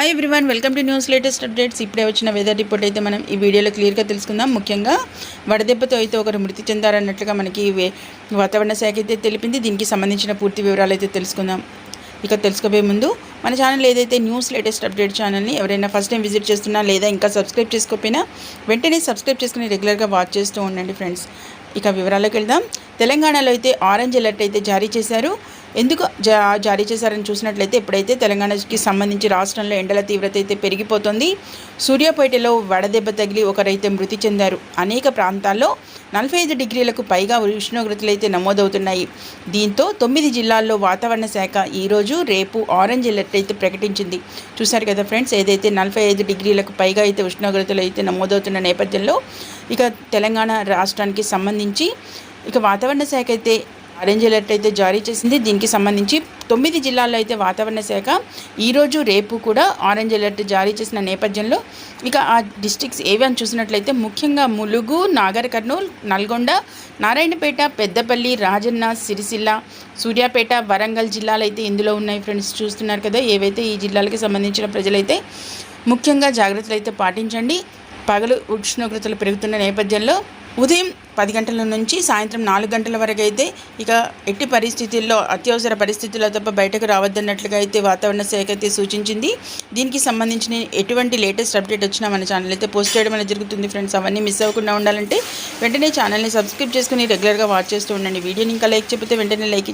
Hi everyone welcome to news latest updates ఇప్పుడే వచ్చిన weather report అయితే మనం ఈ వీడియోలో క్లియర్గా తెలుసుకుందాం. ముఖ్యంగా వడదెబ్బతో అయితే ఒకరు మృతి చెందారన్నట్లుగా మనకి వాతావరణ శాఖ అయితే తెలిపింది. దీనికి సంబంధించిన పూర్తి వివరాలు అయితే తెలుసుకుందాం. ఇక తెలుసుకోబోయే ముందు మన ఛానల్ ఏదైతే న్యూస్ లేటెస్ట్ అప్డేట్ ఛానల్ని ఎవరైనా ఫస్ట్ టైం విజిట్ చేస్తున్నా లేదా ఇంకా సబ్స్క్రైబ్ చేసుకోకపోయినా వెంటనే సబ్స్క్రైబ్ చేసుకుని రెగ్యులర్గా వాచ్ చేస్తూ ఉండండి ఫ్రెండ్స్ ఇక వివరాల్లోకి వెళ్దాం. తెలంగాణలో అయితే ఆరెంజ్ అలర్ట్ అయితే జారీ చేశారు. ఎందుకు జా జారీ చేశారని చూసినట్లయితే ఇప్పుడైతే తెలంగాణకి సంబంధించి రాష్ట్రంలో ఎండల తీవ్రత అయితే పెరిగిపోతుంది. సూర్యాపేటలో వడదెబ్బ తగిలి ఒకరైతే మృతి చెందారు. అనేక ప్రాంతాల్లో నలభై ఐదు డిగ్రీలకు పైగా ఉష్ణోగ్రతలు అయితే నమోదవుతున్నాయి. దీంతో తొమ్మిది జిల్లాల్లో వాతావరణ శాఖ ఈరోజు రేపు ఆరెంజ్ అలర్ట్ అయితే ప్రకటించింది. చూశారు కదా ఫ్రెండ్స్ ఏదైతే నలభై ఐదు డిగ్రీలకు పైగా అయితే ఉష్ణోగ్రతలు అయితే నమోదవుతున్న నేపథ్యంలో ఇక తెలంగాణ రాష్ట్రానికి సంబంధించి ఇక వాతావరణ శాఖ అయితే ఆరెంజ్ అలర్ట్ అయితే జారీ చేసింది. దీనికి సంబంధించి తొమ్మిది జిల్లాల్లో అయితే వాతావరణ శాఖ ఈరోజు రేపు కూడా ఆరెంజ్ అలర్ట్ జారీ చేసిన నేపథ్యంలో ఇక ఆ డిస్టిక్స్ ఏవి అని చూసినట్లయితే ముఖ్యంగా ములుగు నాగర్ నల్గొండ నారాయణపేట పెద్దపల్లి రాజన్న సిరిసిల్ల సూర్యాపేట వరంగల్ జిల్లాలు అయితే ఇందులో ఉన్నాయి ఫ్రెండ్స్. చూస్తున్నారు కదా ఏవైతే ఈ జిల్లాలకి సంబంధించిన ప్రజలైతే ముఖ్యంగా జాగ్రత్తలు అయితే పాటించండి. పగలు ఉష్ణోగ్రతలు పెరుగుతున్న నేపథ్యంలో ఉదయం పది గంటల నుంచి సాయంత్రం నాలుగు గంటల వరకు అయితే ఇక ఎట్టి పరిస్థితుల్లో అత్యవసర పరిస్థితుల్లో తప్ప బయటకు రావద్దన్నట్లుగా అయితే వాతావరణ శాఖ అయితే సూచించింది. దీనికి సంబంధించిన ఎటువంటి లేటెస్ట్ అప్డేట్ వచ్చినా మన ఛానల్ అయితే పోస్ట్ చేయడం అనేది జరుగుతుంది ఫ్రెండ్స్. అవన్నీ మిస్ అవ్వకుండా ఉండాలంటే వెంటనే ఛానల్ని సబ్స్క్రైబ్ చేసుకుని రెగ్యులర్గా వాచ్ చేస్తూ ఉండండి. వీడియోని ఇంకా లైక్ చెప్తే వెంటనే లైక్